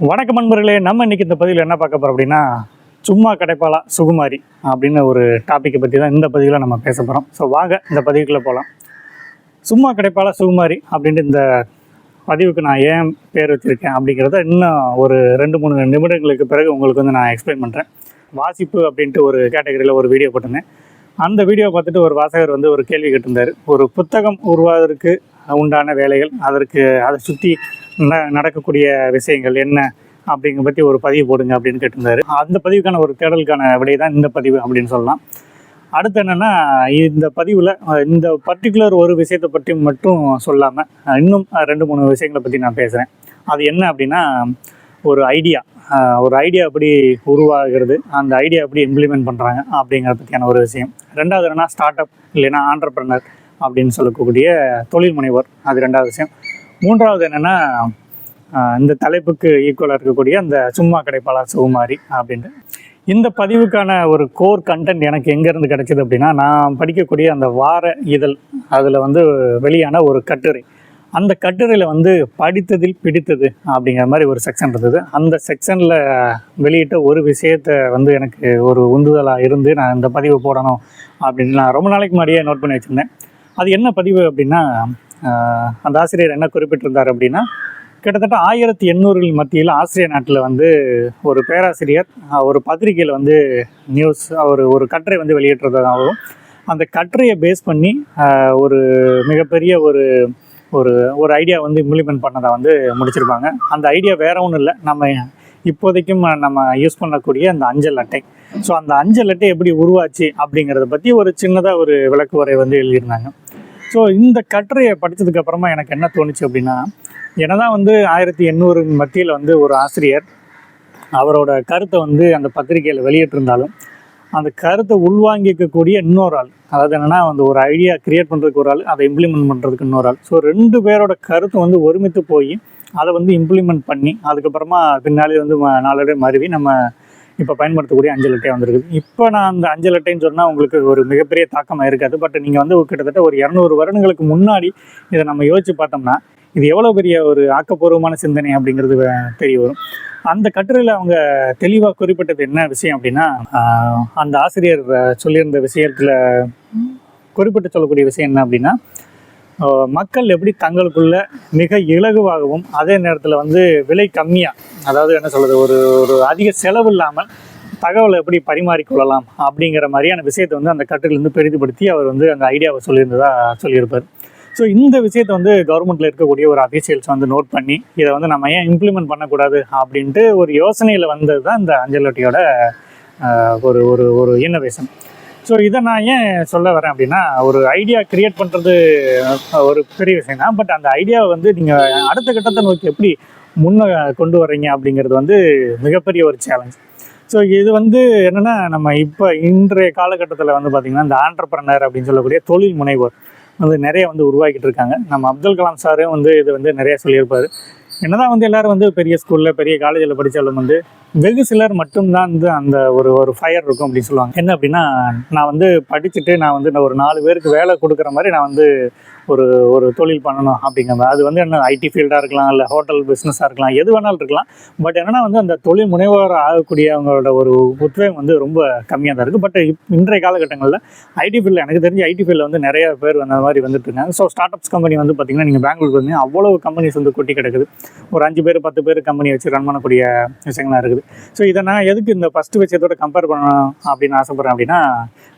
வணக்கம் நண்பர்களே நம்ம இன்னைக்கு இந்த பதிவில் என்ன பார்க்க போகிறோம் அப்படின்னா சும்மா கிடைப்பாளா சுகுமாரி அப்படின்னு ஒரு டாப்பிக்கை பற்றி தான் இந்த பதிவில் நம்ம பேச போகிறோம் ஸோ வாங்க இந்த பதிவுக்குள்ளே போகலாம் சும்மா கிடைப்பாளா சுகுமாரி அப்படின்ட்டு இந்த பதிவுக்கு நான் ஏன் பேர் வச்சுருக்கேன் அப்படிங்கிறத இன்னும் ஒரு ரெண்டு மூணு நிமிடங்களுக்கு பிறகு உங்களுக்கு வந்து நான் எக்ஸ்பிளைன் பண்ணுறேன் வாசிப்பு அப்படின்ட்டு ஒரு கேட்டகரியில் ஒரு வீடியோ போட்டிருந்தேன். அந்த வீடியோ பார்த்துட்டு ஒரு வாசகர் வந்து ஒரு கேள்வி கேட்டிருந்தார். ஒரு புத்தகம் உருவாவதற்கு உண்டான வேலைகள் அதற்கு அதை சுற்றி நடக்கக்கூடிய விஷயங்கள் என்ன அப்படிங்கிற பற்றி ஒரு பதிவு போடுங்க அப்படின்னு கேட்டிருந்தாரு. அந்த பதிவுக்கான ஒரு தேடலுக்கான விடை தான் இந்த பதிவு அப்படின்னு சொல்லலாம். அடுத்து என்னென்னா இந்த பதிவில் இந்த பர்டிகுலர் ஒரு விஷயத்தை பற்றி மட்டும் சொல்லாமல் இன்னும் ரெண்டு மூணு விஷயங்களை பற்றி நான் பேசுகிறேன் அது என்ன அப்படின்னா ஒரு ஐடியா ஒரு ஐடியா எப்படி உருவாகிறது அந்த ஐடியா எப்படி இம்ப்ளிமெண்ட் பண்ணுறாங்க அப்படிங்கிறத பற்றியான ஒரு விஷயம். ரெண்டாவது என்னென்னா ஸ்டார்ட் அப் இல்லைன்னா ஆண்டர்பிரனர் அப்படின்னு சொல்லக்கூடிய தொழில் முனைவர் அது ரெண்டாவது விஷயம். மூன்றாவது என்னென்னா இந்த தலைப்புக்கு ஈக்குவலாக இருக்கக்கூடிய அந்த சும்மா கிடைப்பாளா சுகுமாரி அப்படின்ட்டு. இந்த பதிவுக்கான ஒரு கோர் கண்டென்ட் எனக்கு எங்கேருந்து கிடைச்சிது அப்படின்னா நான் படிக்கக்கூடிய அந்த வார இதழ் அதில் வந்து வெளியான ஒரு கட்டுரை. அந்த கட்டுரையில் வந்து படித்ததில் பிடித்தது அப்படிங்கிற மாதிரி ஒரு செக்ஷன் இருந்தது. அந்த செக்ஷனில் வெளியிட்ட ஒரு விஷயத்தை வந்து எனக்கு ஒரு உந்துதலாக இருந்து நான் இந்த பதிவு போடணும் அப்படின்னு நான் ரொம்ப நாளைக்கு முன்னாடியே நோட் பண்ணி வச்சுருந்தேன். அது என்ன பதிவு அப்படின்னா அந்த ஆசிரியர் என்ன குறிப்பிட்டிருந்தார் அப்படின்னா கிட்டத்தட்ட ஆயிரத்தி எண்ணூறுகள் மத்தியில் ஆசிரியர் நாட்டில் வந்து ஒரு பேராசிரியர் ஒரு பத்திரிகையில் வந்து நியூஸ் அவர் ஒரு கட்டுரை வந்து வெளியிட்டிருந்ததாகவும் அந்த கட்டுரையை பேஸ் பண்ணி ஒரு மிகப்பெரிய ஒரு ஒரு ஒரு ஐடியா வந்து இம்ப்ளிமெண்ட் பண்ணதை வந்து முடிச்சிருப்பாங்க. அந்த ஐடியா வேற ஒன்றும் இல்லை. நம்ம இப்போதைக்கும் நம்ம யூஸ் பண்ணக்கூடிய அந்த அஞ்சல் அட்டை. ஸோ அந்த அஞ்சல் அட்டை எப்படி உருவாச்சு அப்படிங்கிறத பற்றி ஒரு சின்னதாக ஒரு விளக்கு உரை வந்து எழுதியிருந்தாங்க. ஸோ இந்த கட்டுரையை படித்ததுக்கு அப்புறமா எனக்கு என்ன தோணுச்சு அப்படின்னா என்னதான் வந்து ஆயிரத்தி எண்ணூறு மத்தியில் வந்து ஒரு ஆசிரியர் அவரோட கருத்தை வந்து அந்த பத்திரிகையில் வெளியிட்டிருந்தாலும் அந்த கருத்தை உள்வாங்கிக்கக்கூடிய இன்னொரு ஆள் அதாவது என்னென்னா வந்து ஒரு ஐடியா கிரியேட் பண்ணுறதுக்கு ஒரு ஆள் அதை இம்ப்ளிமெண்ட் பண்ணுறதுக்கு இன்னொரு ஆள். ஸோ ரெண்டு பேரோட கருத்து வந்து ஒருமித்து போய் அதை வந்து இம்ப்ளிமெண்ட் பண்ணி அதுக்கப்புறமா பின்னாலே வந்து நாளடை மருவி நம்ம இப்போ பயன்படுத்தக்கூடிய அஞ்சல் அட்டை வந்திருக்குது. இப்போ நான் அந்த அஞ்சல் அட்டைன்னு சொன்னால் உங்களுக்கு ஒரு மிகப்பெரிய தாக்கமாக இருக்காது. பட் நீங்கள் வந்து கிட்டத்தட்ட ஒரு இரநூறு வருடங்களுக்கு முன்னாடி இதை நம்ம யோசிச்சு பார்த்தோம்னா இது எவ்வளோ பெரிய ஒரு ஆக்கப்பூர்வமான சிந்தனை அப்படிங்கிறது தெரிய வரும். அந்த கட்டுரையில் அவங்க தெளிவாக குறிப்பிட்டது என்ன விஷயம் அப்படின்னா அந்த ஆசிரியர் சொல்லியிருந்த விஷயத்தில் குறிப்பிட்டு சொல்லக்கூடிய விஷயம் என்ன அப்படின்னா மக்கள் எப்படி தங்களுக்குள்ள மிக இலகுவாகவும் அதே நேரத்தில் வந்து விலை கம்மியாக அதாவது என்ன சொல்கிறது ஒரு ஒரு அதிக செலவு இல்லாமல் தகவலை எப்படி பரிமாறிக்கொள்ளலாம் அப்படிங்கிற மாதிரியான விஷயத்தை வந்து அந்த கட்டுலேருந்து பெரிதுபடுத்தி அவர் வந்து அந்த ஐடியாவை சொல்லியிருந்ததா சொல்லியிருப்பார். ஸோ இந்த விஷயத்தை வந்து கவர்மெண்ட்டில் இருக்கக்கூடிய ஒரு அஃபீஷியல்ஸ் வந்து நோட் பண்ணி இதை வந்து நம்ம ஏன் இம்ப்ளிமெண்ட் பண்ணக்கூடாது அப்படின்ட்டு ஒரு யோசனையில் வந்தது தான் இந்த அஞ்சலோட்டியோட ஒரு ஒரு ஒரு இன்னோவேஷன் ஸோ இதை நான் ஏன் சொல்ல வரேன் அப்படின்னா ஒரு ஐடியா கிரியேட் பண்ணுறது ஒரு பெரிய விஷயம் தான். பட் அந்த ஐடியாவை வந்து நீங்கள் அடுத்த கட்டத்தை நோக்கி எப்படி முன்னே கொண்டு வர்றீங்க அப்படிங்கிறது வந்து மிகப்பெரிய ஒரு சேலஞ்ச் ஸோ இது வந்து என்னென்னா நம்ம இப்போ இன்றைய காலகட்டத்தில் வந்து பார்த்திங்கன்னா இந்த ஆண்டர்பிரனர் அப்படின்னு சொல்லக்கூடிய தொழில் முனைவோர் வந்து நிறைய வந்து உருவாக்கிட்டு இருக்காங்க. நம்ம அப்துல் கலாம் சாரும் வந்து இது வந்து நிறைய சொல்லியிருப்பார். என்னதான் வந்து எல்லாரும் வந்து பெரிய ஸ்கூலில் பெரிய காலேஜில் படித்தாலும் வந்து வெகு சிலர் மட்டும்தான் வந்து அந்த ஒரு ஒரு ஃபயர் இருக்கும் அப்படின்னு சொல்லுவாங்க. என்ன அப்படின்னா நான் வந்து படிச்சுட்டு நான் வந்து நான் ஒரு நாலு பேருக்கு வேலை கொடுக்குற மாதிரி நான் வந்து ஒரு ஒரு தொழில் பண்ணணும் அப்படிங்கிற அது வந்து என்ன ஐடி ஃபீல்டாக இருக்கலாம் இல்லை ஹோட்டல் பிஸ்னஸாக இருக்கலாம் எது வேணாலும் இருக்கலாம். பட் என்னன்னா வந்து அந்த தொழில் முனைவோர் ஆகக்கூடியவங்களோட ஒரு உத்வேகம் வந்து ரொம்ப கம்மியாக தான் இருக்குது பட் இன்றைய காலகட்டங்களில் ஐடி ஃபீல்டில் எனக்கு தெரிஞ்சு ஐடி ஃபீல்டில் வந்து நிறைய பேர் அந்த மாதிரி வந்துட்டு இருக்காங்க. ஸோ ஸ்டார்ட் அப்ஸ் கம்பெனி வந்து பார்த்தீங்கன்னா நீங்கள் பெங்களூர் வந்து அவ்வளோ கம்பெனிஸ் வந்து கொட்டி கிடக்குது. ஒரு அஞ்சு பேர் பத்து பேர் கம்பெனி வச்சு ரன் பண்ணக்கூடிய விஷயங்களாக இருக்குது. ஸோ இதை நான் எதுக்கு இந்த ஃபஸ்ட்டு விஷயத்தோட கம்பேர் பண்ணணும் அப்படின்னு ஆசைப்பட்றேன் அப்படின்னா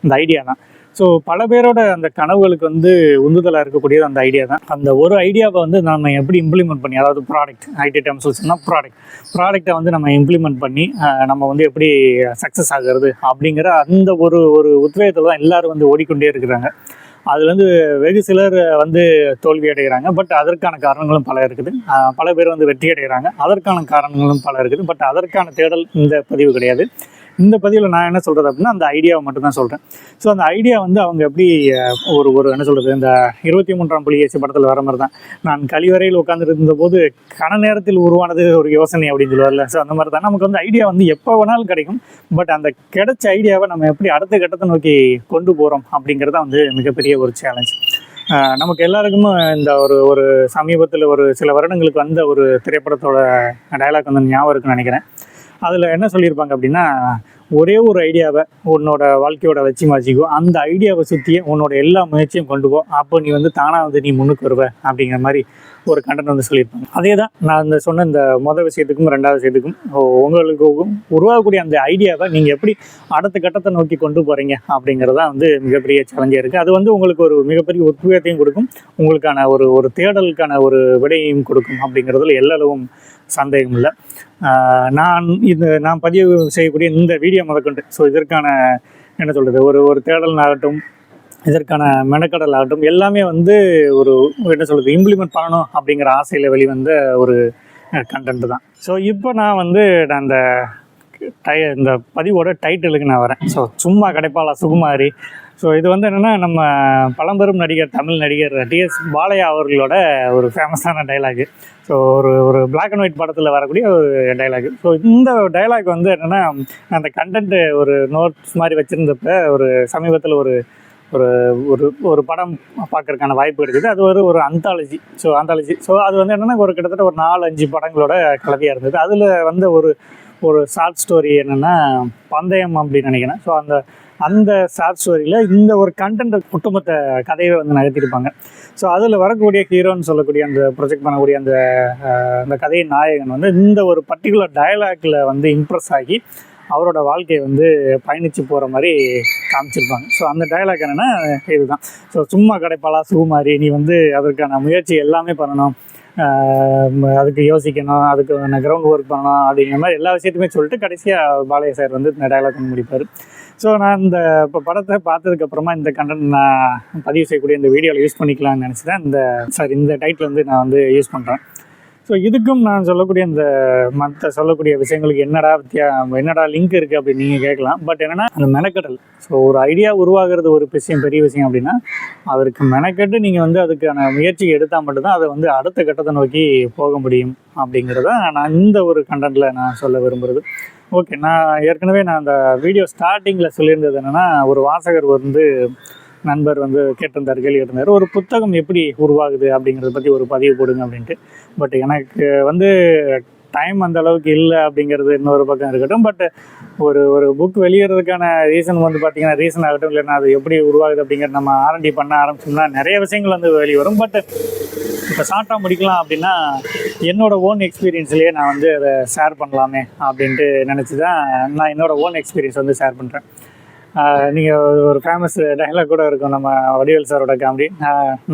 இந்த ஐடியா தான். ஸோ பல பேரோட அந்த கனவுகளுக்கு வந்து உந்துதலாக இருக்கக்கூடியது அந்த ஐடியா தான். அந்த ஒரு ஐடியாவை வந்து நம்ம எப்படி இம்ப்ளிமெண்ட் பண்ணி அதாவது ப்ராடக்ட் ஐடி டெர்ம்ஸில் சொன்னால் ப்ராடக்ட் ப்ராடக்டை வந்து நம்ம இம்ப்ளிமெண்ட் பண்ணி நம்ம வந்து எப்படி சக்ஸஸ் ஆகுறது அப்படிங்கிற அந்த ஒரு ஒரு உத்வேகத்தில் தான் எல்லாரும் வந்து ஓடிக்கொண்டே இருக்கிறாங்க. அதுலேருந்து வெகு சிலர் வந்து தோல்வி அடைகிறாங்க பட் அதற்கான காரணங்களும் பல இருக்குது. பல பேர் வந்து வெற்றி அடைகிறாங்க அதற்கான காரணங்களும் பல இருக்குது. பட் அதற்கான தேடல் இந்த பதிவு கிடையாது. இந்த பதிவில் நான் என்ன சொல்கிறது அப்படின்னா அந்த ஐடியாவை மட்டும்தான் சொல்கிறேன் ஸோ அந்த ஐடியா வந்து அவங்க எப்படி ஒரு ஒரு என்ன சொல்கிறது இந்த இருபத்தி மூன்றாம் புலிகேசி படத்தில் வர மாதிரி தான் நான் கழிவறையில் உட்காந்துருந்த போது கன நேரத்தில் உருவானது ஒரு யோசனை அப்படின்னு சொல்லுவார்ல. ஸோ அந்த மாதிரி தான் நமக்கு வந்து ஐடியா வந்து எப்போ வேணாலும் கிடைக்கும். பட் அந்த கிடைச்ச ஐடியாவை நம்ம எப்படி அடுத்த கட்டத்தை நோக்கி கொண்டு போகிறோம் அப்படிங்கிறது தான் வந்து மிகப்பெரிய ஒரு சேலஞ்ச் நமக்கு எல்லாருக்குமே இந்த ஒரு ஒரு சமீபத்தில் ஒரு சில வருடங்களுக்கு வந்த ஒரு திரைப்படத்தோட டயலாக் வந்து ஞாபகம் இருக்குன்னு நினைக்கிறேன். அதில் என்ன சொல்லியிருப்பாங்க அப்படின்னா ஒரே ஒரு ஐடியாவை உன்னோட வாழ்க்கையோட லட்சியம் வச்சுக்கோ அந்த ஐடியாவை சுற்றியே உன்னோட எல்லா முயற்சியும் கொண்டு போ. அப்போ நீ வந்து தானாக வந்து நீ முன்னுக்கு வருவ அப்படிங்கிற மாதிரி ஒரு கண்டென்ட் வந்து சொல்லியிருப்பாங்க. அதே தான் நான் இந்த சொன்ன இந்த மொதல் விஷயத்துக்கும் ரெண்டாவது விஷயத்துக்கும் உங்களுக்கு உருவாகக்கூடிய அந்த ஐடியாவை நீங்கள் எப்படி அடுத்த கட்டத்தை நோக்கி கொண்டு போகிறீங்க அப்படிங்கிறதா வந்து மிகப்பெரிய சேலஞ்சாக இருக்குது அது வந்து உங்களுக்கு ஒரு மிகப்பெரிய உத்வேகத்தையும் கொடுக்கும். உங்களுக்கான ஒரு ஒரு தேடலுக்கான ஒரு விடையையும் கொடுக்கும் அப்படிங்கிறதுல எல்லளவும் சந்தேகம் இல்லை நான் இது நான் பதிவு செய்யக்கூடிய இந்த வீடியோ முதற்கொண்டு ஸோ இதற்கான என்ன சொல்கிறது ஒரு ஒரு தேடல் ஆகட்டும் இதற்கான மெனக்கடல் ஆகட்டும் எல்லாமே வந்து ஒரு என்ன சொல்கிறது இம்ப்ளிமெண்ட் பண்ணணும் அப்படிங்கிற ஆசையில் வெளிவந்த ஒரு கண்டென்ட் தான். ஸோ இப்போ நான் வந்து நான் அந்த டை இந்த பதிவோட டைட்டிலுக்கு நான் வரேன். ஸோ சும்மா கிடைப்பாளா சுகுமாரி ஸோ இது வந்து என்னென்னா நம்ம பழம்பெரும் நடிகர் தமிழ் நடிகர் டிஎஸ் பாலையா அவர்களோட ஒரு ஃபேமஸான டைலாகு ஸோ ஒரு ஒரு பிளாக் அண்ட் ஒயிட் படத்தில் வரக்கூடிய ஒரு டைலாக் ஸோ இந்த டைலாக் வந்து என்னென்னா அந்த கண்டென்ட்டு ஒரு நோட்ஸ் மாதிரி வச்சுருந்தப்ப ஒரு சமீபத்தில் ஒரு ஒரு ஒரு ஒரு படம் பார்க்கறதுக்கான வாய்ப்பு கிடைக்குது. அது ஒரு ஒரு அந்தாலஜி ஸோ அந்தாலஜி ஸோ அது வந்து என்னென்னா ஒரு கிட்டத்தட்ட ஒரு நாலு அஞ்சு படங்களோட கலவையாக இருந்தது. அதில் வந்து ஒரு ஒரு ஷார்ட் ஸ்டோரி என்னென்னா பந்தயம் அப்படின்னு நினைக்கிறேன். ஸோ அந்த அந்த ஷார்ட் ஸ்டோரியில் இந்த ஒரு கண்டென்ட் ஒட்டுமொத்த கதையை வந்து நகர்த்திருப்பாங்க. ஸோ அதில் வரக்கூடிய ஹீரோன்னு சொல்லக்கூடிய அந்த ப்ரொஜெக்ட் பண்ணக்கூடிய அந்த அந்த கதையின் நாயகன் வந்து இந்த ஒரு பர்டிகுலர் டயலாக்ல வந்து இம்ப்ரெஸ் ஆகி அவரோட வாழ்க்கையை வந்து பயணித்து போகிற மாதிரி காமிச்சிருப்பாங்க. ஸோ அந்த டயலாக் என்னென்னா இதுதான். ஸோ சும்மா கிடைப்பாளா சுகுமாரி நீ வந்து அதற்கான முயற்சி எல்லாமே பண்ணணும். அதுக்கு யோசிக்கணும் அதுக்கு கிரவுண்ட் ஒர்க் பண்ணணும் அப்படிங்கிற மாதிரி எல்லா விஷயத்தையுமே சொல்லிட்டு கடைசியாக பாளைய சார் வந்து இந்த டைலாக் முடிப்பார். ஸோ நான் இந்த இப்போ படத்தை பார்த்ததுக்கப்புறமா இந்த கண்டென்ட் நான் பதிவு செய்யக்கூடிய இந்த வீடியோவில் யூஸ் பண்ணிக்கலாம்னு நினச்சி தான் இந்த சார் இந்த டைட்டில் வந்து நான் வந்து யூஸ் பண்ணுறேன் ஸோ இதுக்கும் நான் சொல்லக்கூடிய இந்த மற்ற சொல்லக்கூடிய விஷயங்களுக்கு என்னடா வித்தியா என்னடா லிங்க் இருக்குது அப்படின்னு நீங்கள் கேட்கலாம். பட் என்னென்னா அந்த மெனக்கடல் ஸோ ஒரு ஐடியா உருவாகிறது ஒரு விஷயம் பெரிய விஷயம் அப்படின்னா அதற்கு மெனக்கெட்டு நீங்கள் வந்து அதுக்கான முயற்சி எடுத்தால் மட்டும்தான் அதை வந்து அடுத்த கட்டத்தை நோக்கி போக முடியும் அப்படிங்கிறத நான் இந்த ஒரு கண்டென்ட்டில் நான் சொல்ல விரும்புகிறது ஓகே நான் ஏற்கனவே நான் அந்த வீடியோ ஸ்டார்டிங்கில் சொல்லியிருந்தது என்னென்னா ஒரு வாசகர் வந்து நண்பர் வந்து கேட்டிருந்தார் கேள்வி கேட்டிருந்தார் ஒரு புத்தகம் எப்படி உருவாகுது அப்படிங்கிறத பற்றி ஒரு பதிவு போடுங்க அப்படின்ட்டு. பட் எனக்கு வந்து டைம் அந்த அளவுக்கு இல்லை அப்படிங்கிறது இன்னொரு பக்கம் இருக்கட்டும். பட் ஒரு ஒரு புக் வெளியிடுறதுக்கான ரீசன் வந்து பார்த்தீங்கன்னா ரீசன் ஆகட்டும் இல்லைன்னா அது எப்படி உருவாகுது அப்படிங்கிறது நம்ம ஆரண்டி பண்ண ஆரம்பிச்சோம்னா நிறைய விஷயங்கள் வந்து வெளியே வரும். பட் இப்போ ஷார்ட்டாக முடிக்கலாம் அப்படின்னா என்னோட ஓன் எக்ஸ்பீரியன்ஸ்லேயே நான் வந்து அதை ஷேர் பண்ணலாமே அப்படின்ட்டு நினச்சி தான் நான் என்னோட ஓன் எக்ஸ்பீரியன்ஸ் வந்து ஷேர் பண்ணுறேன் நீங்கள் ஒரு ஃபேமஸ் டைலாக் கூட இருக்கும் நம்ம வடிவேல் சாரோட காமெடி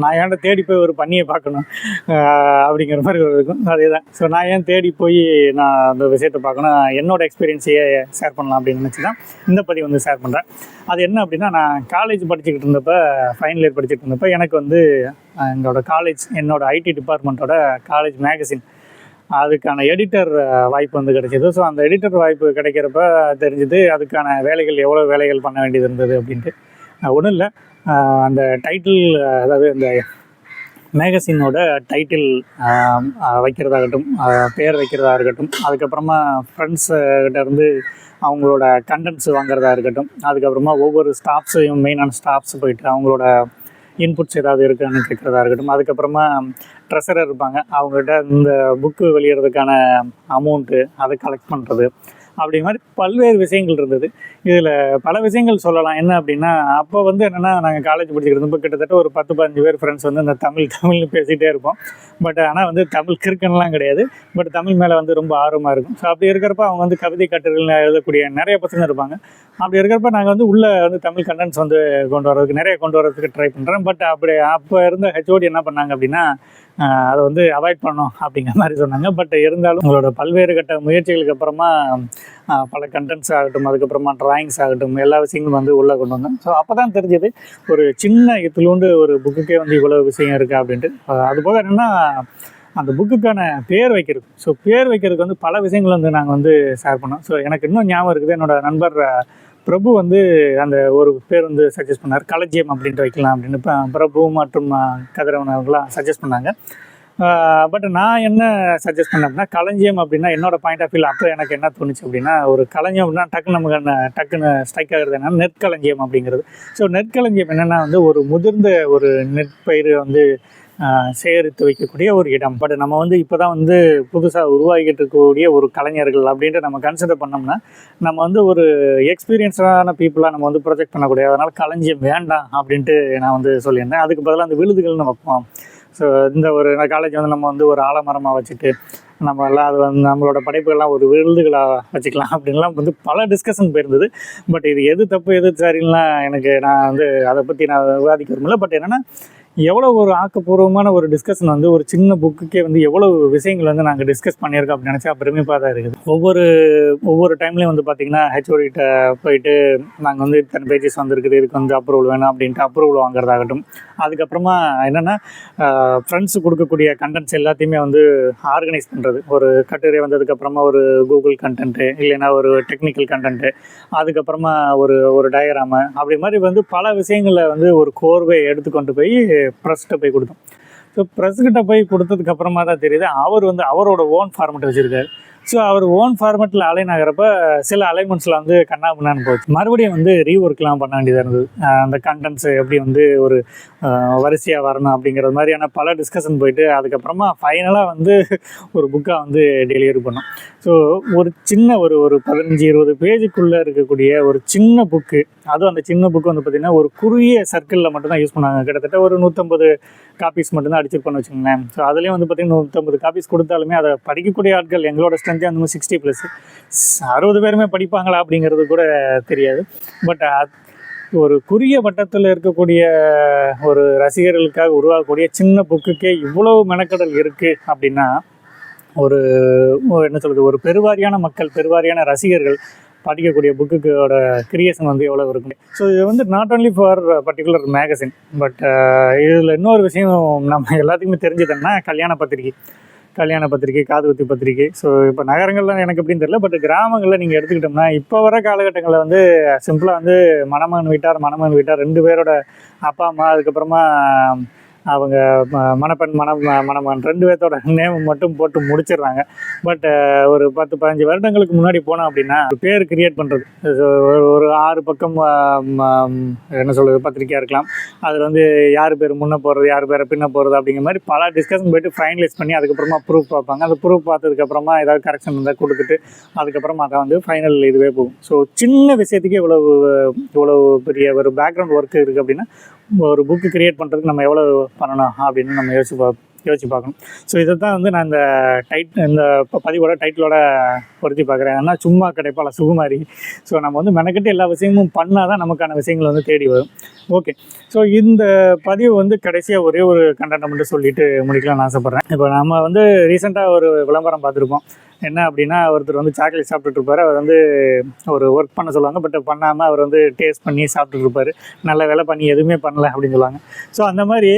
நான் ஏன்டா தேடி போய் ஒரு பண்ணியை பார்க்கணும்? அப்படிங்கிற மாதிரி ஒரு இருக்கும். அதே தான் ஸோ நான் ஏன் தேடி போய் நான் அந்த விஷயத்தை பார்க்கணும்? என்னோட எக்ஸ்பீரியன்ஸையே ஷேர் பண்ணலாம் அப்படின்னு நினச்சி தான் இந்த பதிவு வந்து ஷேர் பண்ணுறேன் அது என்ன அப்படின்னா நான் காலேஜ் படிச்சுக்கிட்டு இருந்தப்போ ஃபைனல் இயர் படிச்சுட்டு இருந்தப்போ எனக்கு வந்து எங்களோட காலேஜ் என்னோட ஐடி டிபார்ட்மெண்ட்டோட காலேஜ் மேகசின் அதுக்கான எடிட்டர் வாய்ப்பு வந்து கிடைச்சிது. ஸோ அந்த எடிட்டர் வாய்ப்பு கிடைக்கிறப்ப தெரிஞ்சுது அதுக்கான வேலைகள் எவ்வளோ வேலைகள் பண்ண வேண்டியது இருந்தது அப்படின்ட்டு. ஒன்றும் இல்லை. அந்த டைட்டில் அதாவது இந்த மேகசினோட டைட்டில் வைக்கிறதாகட்டும் பேர் வைக்கிறதா இருக்கட்டும் அதுக்கப்புறமா ஃப்ரெண்ட்ஸுக்கிட்ட இருந்து அவங்களோட கண்டென்ட்ஸ் வாங்குறதா இருக்கட்டும் அதுக்கப்புறமா ஒவ்வொரு ஸ்டாஃப்ஸையும் மெயினான ஸ்டாஃப்ஸ் போயிட்டு அவங்களோட இன்புட்ஸ் ஏதாவது இருக்கான்னு கேட்குறதா இருக்கட்டும். அதுக்கப்புறமா ட்ரெஸரர் இருப்பாங்க. அவங்ககிட்ட இந்த புக்கு வெளியிடுறதுக்கான அமௌண்ட்டு அதை கலெக்ட் பண்ணுறது அப்படி மாதிரி பல்வேறு விஷயங்கள் இருந்தது. இதில் பல விஷயங்கள் சொல்லலாம். என்ன அப்படின்னா அப்போ வந்து என்னென்னா நாங்கள் காலேஜ் படிச்சுக்கிட்டு இருந்தப்போ கிட்டத்தட்ட ஒரு பத்து பதினஞ்சு பேர் ஃப்ரெண்ட்ஸ் வந்து இந்த தமிழ் தமிழ்னு பேசிகிட்டே இருப்போம். பட் ஆனால் வந்து தமிழ் கிறுக்கன்லாம் கிடையாது. பட் தமிழ் மேலே வந்து ரொம்ப ஆர்வமாக இருக்கும். ஸோ அப்படி இருக்கிறப்ப அவங்க வந்து கவிதை கட்டுரைகள் எழுதக்கூடிய நிறைய பசங்க இருப்பாங்க. அப்படி இருக்கிறப்ப நாங்கள் வந்து உள்ளே வந்து தமிழ் கண்டென்ட்ஸ் வந்து கொண்டு வரதுக்கு நிறைய கொண்டு வரதுக்கு ட்ரை பண்ணுறோம் பட் அப்படி அப்போ இருந்த ஹெச்ஓடி என்ன பண்ணாங்க அப்படின்னா அதை வந்து அவாய்ட் பண்ணோம் அப்படிங்கிற மாதிரி சொன்னாங்க. பட் இருந்தாலும் உங்களோட பல்வேறு கட்ட முயற்சிகளுக்கு அப்புறமா பல கண்டென்ட்ஸ் ஆகட்டும் அதுக்கப்புறமா டிராயிங்ஸ் ஆகட்டும் எல்லா விஷயங்களும் வந்து உள்ளே கொண்டு வந்தேன். ஸோ அப்போ தான் தெரிஞ்சது ஒரு சின்ன இத்துலூண்டு ஒரு புக்குக்கே வந்து இவ்வளோ விஷயம் இருக்குது அப்படின்ட்டு. அதுபோக அது என்னென்னா அந்த புக்குக்கான பேர் வைக்கிறது. ஸோ பேர் வைக்கிறதுக்கு வந்து பல விஷயங்கள் வந்து நாங்கள் வந்து ஷேர் பண்ணோம். ஸோ எனக்கு இன்னும் ஞாபகம் இருக்குது. என்னோட நண்பர் பிரபு வந்து அந்த ஒரு பேர் வந்து சஜஸ்ட் பண்ணார். களஞ்சியம் அப்படின்ட்டு வைக்கலாம் அப்படின்னு. பிரபு மற்றும் கதிரவன் அவர்களாம் சஜஸ்ட் பண்ணாங்க. பட் நான் என்ன சஜஸ்ட் பண்ணேன் அப்படின்னா களஞ்சியம் அப்படின்னா என்னோட பாயிண்ட் ஆஃப் வியூ அப்போ எனக்கு என்ன தோணுச்சு அப்படின்னா ஒரு களஞ்சியம் அப்படின்னா டக்குன்னு நமக்கு என்ன டக்குன்னு ஸ்ட்ரைக் ஆகிறது என்னன்னா நெற்களஞ்சியம் அப்படிங்கிறது. ஸோ நெற்களஞ்சியம் என்னென்னா வந்து ஒரு முதிர்ந்த ஒரு நெற்பயிர் வந்து சேகரித்து வைக்கக்கூடிய ஒரு இடம். பட் நம்ம வந்து இப்போ தான் வந்து புதுசாக உருவாகிட்டு இருக்கக்கூடிய ஒரு கலைஞர்கள் அப்படின்ட்டு நம்ம கன்சிடர் பண்ணோம்னா நம்ம வந்து ஒரு எக்ஸ்பீரியன்ஸான பீப்புளாக நம்ம வந்து ப்ரொஜெக்ட் பண்ணக்கூடிய அதனால் களஞ்சியம் வேண்டாம் அப்படின்ட்டு நான் வந்து சொல்லியிருந்தேன். அதுக்கு பதிலாக அந்த விழுதுகள்னு வைப்போம். ஸோ இந்த ஒரு காலேஜ் வந்து நம்ம வந்து ஒரு ஆலமரமாக வச்சுட்டு நம்ம எல்லாம் அது வந்து நம்மளோட படைப்புகள்லாம் ஒரு விருதுகளாக வச்சுக்கலாம் அப்படின்லாம் வந்து பல டிஸ்கஷன் போயிருந்தது. பட் இது எது தப்பு எது சரின்லாம் எனக்கு நான் வந்து அதை பற்றி நான் விவாதிக்க விரும்பல. பட் என்னென்னா எவ்வளோ ஒரு ஆக்கப்பூர்வமான ஒரு டிஸ்கஷன் வந்து ஒரு சின்ன புக்குக்கே வந்து எவ்வளோ விஷயங்கள் வந்து நாங்கள் டிஸ்கஸ் பண்ணியிருக்கோம் அப்படின்னு நினச்சா பெருமைப்பாக தான் இருக்குது. ஒவ்வொரு ஒவ்வொரு டைம்லேயும் வந்து பார்த்திங்கன்னா ஹெச்ஓடிகிட்ட போயிட்டு நாங்கள் வந்து இத்தனை பேஜஸ் வந்திருக்குது இதுக்கு வந்து அப்ரூவல் வேணும் அப்படின்ட்டு அப்ரூவல் வாங்குறதாகட்டும். அதுக்கப்புறமா என்னென்னா ஃப்ரெண்ட்ஸ் கொடுக்கக்கூடிய கண்டென்ட்ஸ் எல்லாத்தையுமே வந்து ஆர்கனைஸ் பண்ணுறது ஒரு கட்டுரை வந்ததுக்கப்புறமா ஒரு கூகுள் கண்டென்ட்டு இல்லைன்னா ஒரு டெக்னிக்கல் கண்டென்ட்டு அதுக்கப்புறமா ஒரு ஒரு டயராமு அப்படி மாதிரி வந்து பல விஷயங்களை வந்து ஒரு கோர்வை எடுத்துக்கொண்டு போய் ப்ரெஸ்கிட்ட போய் கொடுத்தோம். ஸோ ப்ரெஸ்கிட்ட போய் கொடுத்ததுக்கு அப்புறமா தான் தெரியுது அவர் வந்து அவரோட ஓன் ஃபார்மெட் வச்சுருக்காரு. ஸோ அவர் ஓன் ஃபார்மெட்டில் அலைன் ஆகிறப்ப சில அலைன்மெண்ட்ஸில் வந்து கண்ணா பண்ணான்னு போச்சு. மறுபடியும் வந்து ரீஒர்க்லாம் பண்ண வேண்டியதாக இருந்தது. அந்த கண்டென்ட்ஸ் எப்படி வந்து ஒரு வரிசையாக வரணும் அப்படிங்கிறது மாதிரியான பல டிஸ்கஷன் போயிட்டு அதுக்கப்புறமா ஃபைனலாக வந்து ஒரு புக்காக வந்து டெலிவரி பண்ணோம். ஸோ ஒரு சின்ன ஒரு ஒரு பதினஞ்சு இருபது பேஜுக்குள்ளே இருக்கக்கூடிய ஒரு சின்ன புக்கு அதுவும் அந்த சின்ன புக்கு வந்து பார்த்திங்கன்னா ஒரு குறுகிய சர்க்கிளில் மட்டும்தான் யூஸ் பண்ணாங்க. கிட்டத்தட்ட ஒரு நூற்றம்பது காப்பீஸ் மட்டும்தான் அடிச்சிருப்போம்னு வச்சுக்கோங்களேன். ஸோ அதுலேயும் வந்து பார்த்திங்கன்னா நூற்றம்பது காப்பீஸ் கொடுத்தாலுமே அதை படிக்கக்கூடிய ஆட்கள் எங்களோட ஸ்ட்ரென்த்தே அந்த மாதிரி சிக்ஸ்டி ப்ளஸ் அறுபது பேருமே படிப்பாங்களா அப்படிங்கிறது கூட தெரியாது. பட் ஒரு குறுகிய வட்டத்தில் இருக்கக்கூடிய ஒரு ரசிகர்களுக்காக உருவாகக்கூடிய சின்ன புக்குக்கே இவ்வளவு மெனக்கடல் இருக்குது அப்படின்னா ஒரு என்ன சொல்கிறது ஒரு பெருவாரியான மக்கள் பெருவாரியான ரசிகர்கள் படிக்கக்கூடிய புக்குக்கோட கிரியேஷன் வந்து எவ்வளோ இருக்கும்? ஸோ இது வந்து not only for particular magazine but இதில் இன்னொரு விஷயம் நம்ம எல்லாத்துக்குமே தெரிஞ்சதுன்னா கல்யாண பத்திரிகை. கல்யாண பத்திரிகை காதுகுத்தி பத்திரிகை. ஸோ இப்போ நகரங்கள்ல எனக்கு எப்படின்னு தெரியல பட் கிராமங்களில் நீங்கள் எடுத்துக்கிட்டோம்னா இப்போ வர காலகட்டங்களில் வந்து சிம்பிளாக வந்து மணமகன் வீட்டார் மணமகன் வீட்டார் ரெண்டு பேரோட அப்பா அம்மா அதுக்கப்புறமா அவங்க ம- மணப்பெண் மண மணமகன் ரெண்டு பேர்த்தோட நேம் மட்டும் போட்டு முடிச்சிடுறாங்க. பட் ஒரு பத்து பதினஞ்சு வருடங்களுக்கு முன்னாடி போனோம் அப்படின்னா பேர் கிரியேட் பண்ணுறது ஒரு ஒரு ஆறு பக்கம் என்ன சொல்கிறது பத்திரிக்கையாக இருக்கலாம். அதில் வந்து யார் பேர் முன்னே போகிறது யார் பேரை பின்ன போகிறது அப்படிங்கிற மாதிரி பல டிஸ்கஷன் போயிட்டு ஃபைனலைஸ் பண்ணி அதுக்கப்புறமா ப்ரூஃப் பார்ப்பாங்க. அந்த ப்ரூஃப் பார்த்ததுக்கப்புறமா ஏதாவது கரெக்ஷன் இருந்தால் கொடுத்துட்டு அதுக்கப்புறமா அதை வந்து ஃபைனல் இதுவே போகும். ஸோ சின்ன விஷயத்துக்கு இவ்வளவு இவ்வளவு பெரிய ஒரு பேக்ரவுண்ட் ஒர்க் இருக்குது அப்படின்னா ஒரு புக்கு கிரியேட் பண்ணுறதுக்கு நம்ம எவ்வளோ பண்ணணும் அப்படின்னு நம்ம யோசிச்சு பா யோசிச்சு பார்க்கணும். ஸோ இதை தான் வந்து நான் இந்த டைட் இந்த ப- பதிவோட டைட்டிலோட பொருத்தி பார்க்குறேன். ஏன்னா சும்மா கிடைப்பால சுகுமாரி. ஸோ நம்ம வந்து மெனக்கெட்டு எல்லா விஷயமும் பண்ணால் தான் நமக்கான விஷயங்கள் வந்து தேடி வரும். ஓகே ஸோ இந்த பதிவு வந்து கடைசியாக ஒரே ஒரு கண்டென்ட் மட்டும் சொல்லிட்டு முடிக்கலாம்னு ஆசைப்பட்றேன். இப்போ நம்ம வந்து ரீசெண்டாக ஒரு விளம்பரம் பார்த்துருப்போம். என்ன அப்படின்னா ஒருத்தர் வந்து சாக்லேட் சாப்பிட்டுட்டு இருப்பாரு அவர் வந்து ஒரு ஒர்க் பண்ண சொல்லுவாங்க. பட் பண்ணாமல் அவர் வந்து டேஸ்ட் பண்ணி சாப்பிட்டுட்டு இருப்பாரு நல்ல வேலை பண்ணி எதுவுமே பண்ணல அப்படின்னு சொல்லுவாங்க. ஸோ அந்த மாதிரி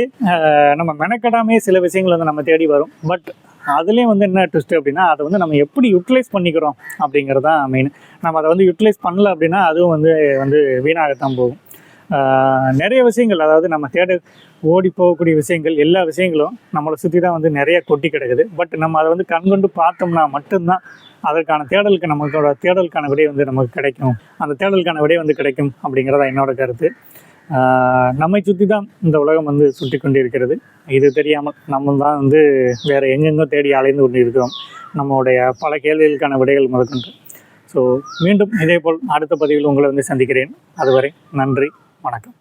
நம்ம மெனக்கடாமே சில விஷயங்கள் வந்து நம்ம தேடி வரும். பட் அதுலேயும் வந்து என்ன ட்விஸ்ட் அப்படின்னா அதை வந்து நம்ம எப்படி யூட்டிலைஸ் பண்ணிக்கிறோம் அப்படிங்கிறது தான் மெயின் நம்ம அதை வந்து யூட்டிலைஸ் பண்ணல அப்படின்னா அதுவும் வந்து வந்து வீணாகத்தான் போகும். நிறைய விஷயங்கள் அதாவது நம்ம தேட ஓடி போகக்கூடிய விஷயங்கள் எல்லா விஷயங்களும் நம்மளை சுற்றி தான் வந்து நிறைய கொட்டி கிடக்குது. பட் நம்ம அதை வந்து கண்கொண்டு பார்த்தோம்னா மட்டும்தான் அதற்கான தேடலுக்கு நமக்கோட தேடலுக்கான விடை வந்து நமக்கு கிடைக்கும். அந்த தேடலுக்கான விடை வந்து கிடைக்கும் அப்படிங்கிறதா என்னோட கருத்து. நம்மை சுற்றி தான் இந்த உலகம் வந்து சுற்றி கொண்டு இருக்கிறது இது தெரியாமல் நம்ம தான் வந்து வேறு எங்கெங்கோ தேடி அலைந்து கொண்டு இருக்கிறோம் நம்மளுடைய பல கேள்விகளுக்கான விடைகள் முதற்கொண்டு. ஸோ மீண்டும் இதேபோல் அடுத்த பதிவில் உங்களை வந்து சந்திக்கிறேன். அதுவரை நன்றி வணக்கம்.